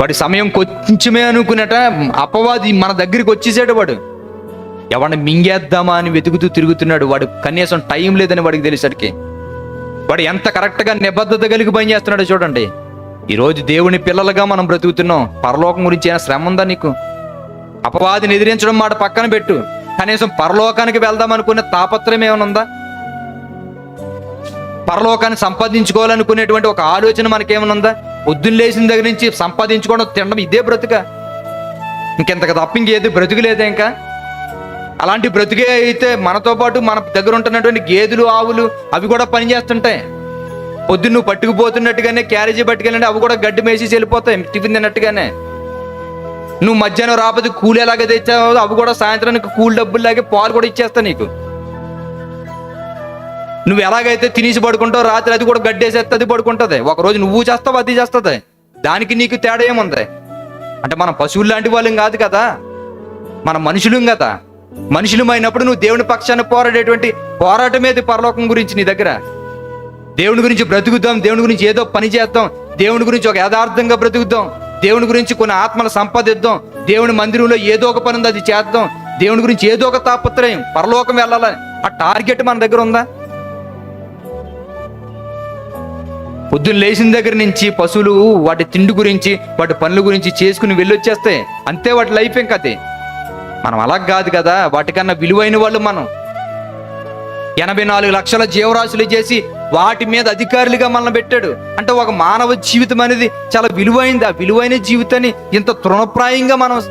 వాడి సమయం కొంచెమే అనుకునేట అపవాది మన దగ్గరికి వచ్చేసాడు వాడు. ఎవరిని మింగేద్దామా అని వెతుకుతూ తిరుగుతున్నాడు వాడు. కనీసం టైం లేదని వాడికి తెలిసరికి వాడు ఎంత కరెక్ట్గా నిబద్ధత కలిగి పని చేస్తున్నాడు చూడండి. ఈరోజు దేవుని పిల్లలుగా మనం బ్రతుకుతున్నాం. పరలోకం గురించి ఏమైనా శ్రమ ఉందా నీకు? అపవాదిని ఎదిరించడం మాట పక్కన పెట్టు. కనీసం పరలోకానికి వెళ్దాం అనుకునే తాపత్రయం ఏమైనా ఉందా? పరలోకాన్ని సంపాదించుకోవాలనుకునేటువంటి ఒక ఆలోచన మనకేమైనా ఉందా? పొద్దున్న లేచిన దగ్గర నుంచి సంపాదించుకోవడం తినడం ఇదే బ్రతుక. ఇంకెంతకు తప్ప ఇంకేది బ్రతుకు ఇంకా. అలాంటి బ్రతుకే అయితే మనతో పాటు మన దగ్గర ఉంటున్నటువంటి గేదెలు ఆవులు అవి కూడా పని చేస్తుంటాయి పొద్దున్న నువ్వు పట్టుకుపోతున్నట్టుగానే క్యారేజీ పట్టుకెళ్ళండి అవి కూడా గడ్డి మేసి వెళ్ళిపోతాయి టిఫిన్ తిన్నట్టుగానే. నువ్వు మధ్యాహ్నం రాకపోతే కూలి ఎలాగ తెచ్చావో అవి కూడా సాయంత్రానికి కూలి డబ్బుల్లాగే పాలు కూడా ఇచ్చేస్తా నీకు. నువ్వు ఎలాగైతే తినేసి పడుకుంటావు రాత్రి అది కూడా గడ్డేసేస్తే అది పడుకుంటుంది. ఒకరోజు నువ్వు చేస్తావు అది చేస్తుంది. దానికి నీకు తేడా ఏముంది? అంటే మనం పశువులు లాంటి వాళ్ళం కాదు కదా. మన మనుషులం కదా. మనుషులమైనప్పుడు నువ్వు దేవుని పక్షాన్ని పోరాడేటువంటి పోరాటమేది పరలోకం గురించి నీ దగ్గర? దేవుని గురించి బ్రతుకుద్దాం దేవుని గురించి ఏదో పని చేద్దాం దేవుని గురించి ఒక యథార్థంగా బ్రతుకుద్దాం దేవుని గురించి కొన్ని ఆత్మల సంపాదిద్దాం దేవుని మందిరంలో ఏదో ఒక పని ఉంది అది చేద్దాం దేవుని గురించి ఏదో ఒక తాపత్రయం పరలోకం వెళ్ళాలని. ఆ టార్గెట్ మన దగ్గర ఉందా? పొద్దున్న లేచిన దగ్గర నుంచి పశువులు వాటి తిండి గురించి వాటి పనుల గురించి చేసుకుని వెళ్ళొచ్చేస్తాయి. అంతే వాటి లైఫ్ ఇంకా అది. మనం అలా కాదు కదా వాటికన్నా విలువైన వాళ్ళు మనం. ఎనభై నాలుగు లక్షల జీవరాశులు చేసి వాటి మీద అధికారులుగా మనల్ని పెట్టాడు. అంటే ఒక మానవ జీవితం అనేది చాలా విలువైంది. ఆ విలువైన జీవితాన్ని ఇంత తృణప్రాయంగా మనం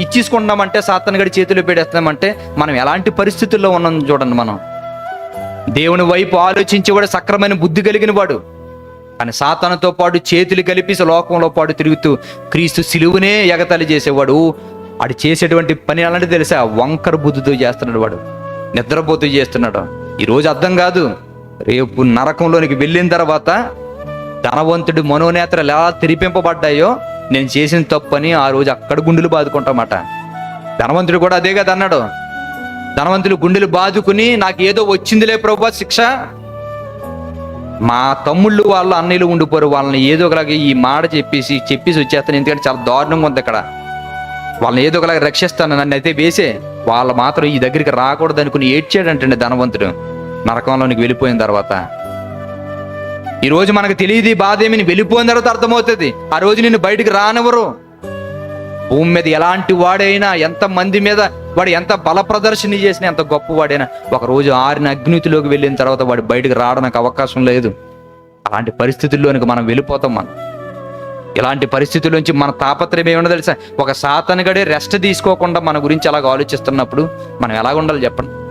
ఇచ్చేసుకుంటున్నామంటే సాతనగడి చేతిలో పెట్టేస్తామంటే మనం ఎలాంటి పరిస్థితుల్లో ఉన్నాం చూడండి మనం. దేవుని వైపు ఆలోచించేవాడు సక్రమైన బుద్ధి కలిగిన వాడు. కానీ సాతానుతో పాటు చేతులు కలిపి లోకంలో పాటు తిరుగుతూ క్రీస్తు సిలువునే ఎగతలి చేసేవాడు. వాడు చేసేటువంటి పని అలాంటి తెలుసా? వంకర బుద్ధితో చేస్తున్నాడు వాడు. నిద్రపోతూ చేస్తున్నాడు. ఈరోజు అర్థం కాదు. రేపు నరకంలోనికి వెళ్ళిన తర్వాత ధనవంతుడి మనోనేత్రాలు ఎలా తెరిపింపబడ్డాయో నేను చేసిన తప్పని ఆ రోజు అక్కడ గుండెలు బాదుకుంటామాట. ధనవంతుడు కూడా అదే కదా అన్నాడు. ధనవంతులు గుండెలు బాదుకుని నాకు ఏదో వచ్చిందిలే ప్రభు శిక్ష. మా తమ్ముళ్ళు వాళ్ళు అన్నయ్యలు ఉండిపోరు వాళ్ళని ఏదో ఒకలాగా ఈ మాట చెప్పేసి చెప్పేసి వచ్చేస్తాను. ఎందుకంటే చాలా దారుణంగా ఉంది అక్కడ. వాళ్ళని ఏదో ఒకలాగా రక్షిస్తాను. నన్ను అయితే వేసే వాళ్ళు మాత్రం ఈ దగ్గరికి రాకూడదు అనుకుని ఏడ్చాడంటండి ధనవంతుడు. నరకంలోనికి వెళ్ళిపోయిన తర్వాత. ఈ రోజు మనకు తెలియదు బాధ ఏమి వెళ్ళిపోయిన తర్వాత అర్థమవుతుంది. ఆ రోజు నిన్ను బయటికి రానివ్వరు. భూమి మీద ఎలాంటి వాడైనా ఎంత మంది మీద వాడు ఎంత బల ప్రదర్శన చేసినా ఎంత గొప్పవాడైనా ఒక రోజు ఆరిన అగ్నితిలోకి వెళ్ళిన తర్వాత వాడు బయటకు రావడానికి అవకాశం లేదు. అలాంటి పరిస్థితుల్లోనికి మనం వెళ్ళిపోతాం మనం. ఇలాంటి పరిస్థితుల్లోంచి మన తాపత్రయం ఏమన్నా తెలుసా? ఒక సాతనగడే రెస్ట్ తీసుకోకుండా మన గురించి అలాగ ఆలోచిస్తున్నప్పుడు మనం ఎలాగ ఉండాలి చెప్పండి?